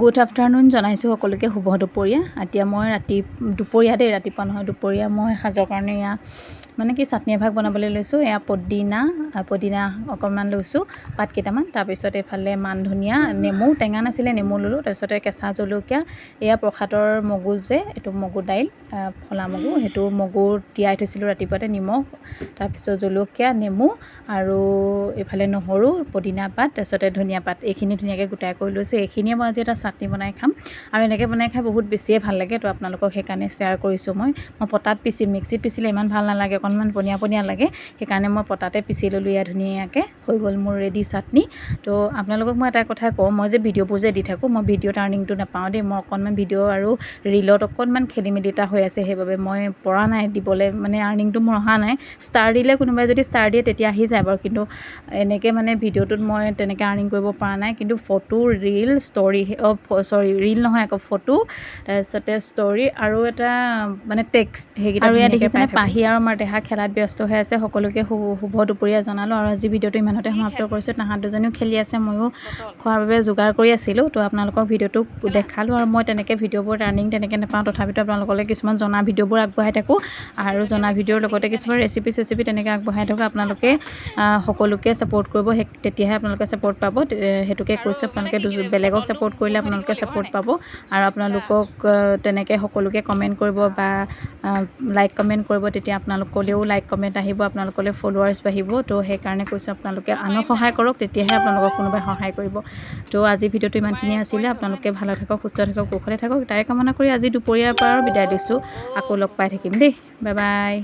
Good afternoon জনাইছোঁ সকলোকে শুভ দুপৰীয়া। এতিয়া মই ৰাতি দুপৰীয়া দেই ৰাতিপুৱা নহয় দুপৰীয়া মই সাজৰ কাৰণে এয়া মানে কি চাটনি এভাগ বনাবলৈ লৈছোঁ এয়া পদিনা পদিনা অকণমান লৈছোঁ পাত কেইটামান। তাৰপিছত এইফালে মান ধনিয়া নেমু টেঙা নাছিলে নেমু ল'লোঁ তাৰপিছতে কেঁচা জলকীয়া এয়া প্ৰসাদৰ মগু যে এইটো মগু দাইল ফলা মগু সেইটো মগু তিয়াই থৈছিলোঁ ৰাতিপুৱাতে নিমখ তাৰপিছত জলকীয়া নেমু আৰু এইফালে নহৰু পদিনা পাত তাৰপিছতে ধনিয়া পাত এইখিনি ধুনীয়াকৈ গোটাই কৰি লৈছোঁ। এইখিনিয়ে মই আজি এটা চাটনি বনাই খাম। আৰু এনেকৈ বনাই খাই বহুত বেছিয়ে ভাল লাগে তো আপোনালোকক সেইকাৰণে শ্বেয়াৰ কৰিছোঁ মই। মই পটাত পিচিম মিক্সিত পিচিলে ইমান ভাল নালাগে অকণমান পনীয়া পনীয়া লাগে। সেইকাৰণে মই পটাতে পিচি ল'লোঁ ইয়াত ধুনীয়াকৈ। হৈ গ'ল মোৰ ৰেডি চাটনি। তো আপোনালোকক মই এটা কথা কওঁ মই যে ভিডিঅ'বোৰ যে দি থাকোঁ মই ভিডিঅ'ত আৰ্নিংটো নাপাওঁ দেই। মই অকণমান ভিডিঅ' আৰু ৰিলত অকণমান খেলি মেলি এটা হৈ আছে সেইবাবে মই পৰা নাই দিবলৈ মানে আৰ্নিংটো মোৰ অহা নাই। ষ্টাৰ দিলে কোনোবাই যদি ষ্টাৰ দিয়ে তেতিয়া আহি যায় বাৰু। কিন্তু এনেকৈ মানে ভিডিঅ'টোত মই তেনেকৈ আৰ্নিং কৰিব পৰা নাই। কিন্তু ফটো ৰিল ষ্টৰি চৰি ৰিল নহয় আকৌ ফটো তাৰপিছতে ষ্টৰি আৰু এটা মানে টেক্স সেইকেইটা আৰু ইয়াত দেখিছেনে পাহি আৰু আমাৰ দেহা খেলাত ব্যস্ত হৈ আছে সকলোকে শুভ দুপৰীয়া জনালোঁ আৰু আজি ভিডিঅ'টো ইমানতে সমাপ্ত কৰিছোঁ। তাহাঁত দুজনীও খেলি আছে ময়ো খোৱাৰ বাবে যোগাৰ কৰি আছিলোঁ। তো আপোনালোকক ভিডিঅ'টো দেখালোঁ আৰু মই তেনেকৈ ভিডিঅ'বোৰ টাৰ্ণিং তেনেকৈ নাপাওঁ তথাপিতো আপোনালোকলৈ কিছুমান জনা ভিডিঅ'বোৰ আগবঢ়াই থাকোঁ আৰু জনা ভিডিঅ'ৰ লগতে কিছুমান ৰেচিপি চেচিপি তেনেকৈ আগবঢ়াই থাকোঁ। আপোনালোকে সকলোকে ছাপোৰ্ট কৰিব সেই তেতিয়াহে আপোনালোকে ছাপোৰ্ট পাব। সেইটোকে কৈছোঁ আপোনালোকে বেলেগক ছাপোৰ্ট কৰিলে আপোনালোকে ছাপোৰ্ট পাব আৰু আপোনালোকক তেনেকৈ সকলোকে কমেণ্ট কৰিব বা লাইক কমেণ্ট কৰিব তেতিয়া আপোনালোকলৈও লাইক কমেণ্ট আহিব আপোনালোকলৈ ফলোৱাৰ্ছ বাঢ়িব। তো সেইকাৰণে কৈছোঁ আপোনালোকে আনক সহায় কৰক তেতিয়াহে আপোনালোকক কোনোবাই সহায় কৰিব। তো আজি ভিডিঅ'টো ইমানখিনিয়ে আছিলে আপোনালোকে ভালে থাকক সুস্থ থাকক কুশলে থাকক। তাৰে কামনা কৰি আজি দুপৰীয়াৰ পৰা বিদায় দিছোঁ। আকৌ লগ পাই থাকিম দেই। Bye bye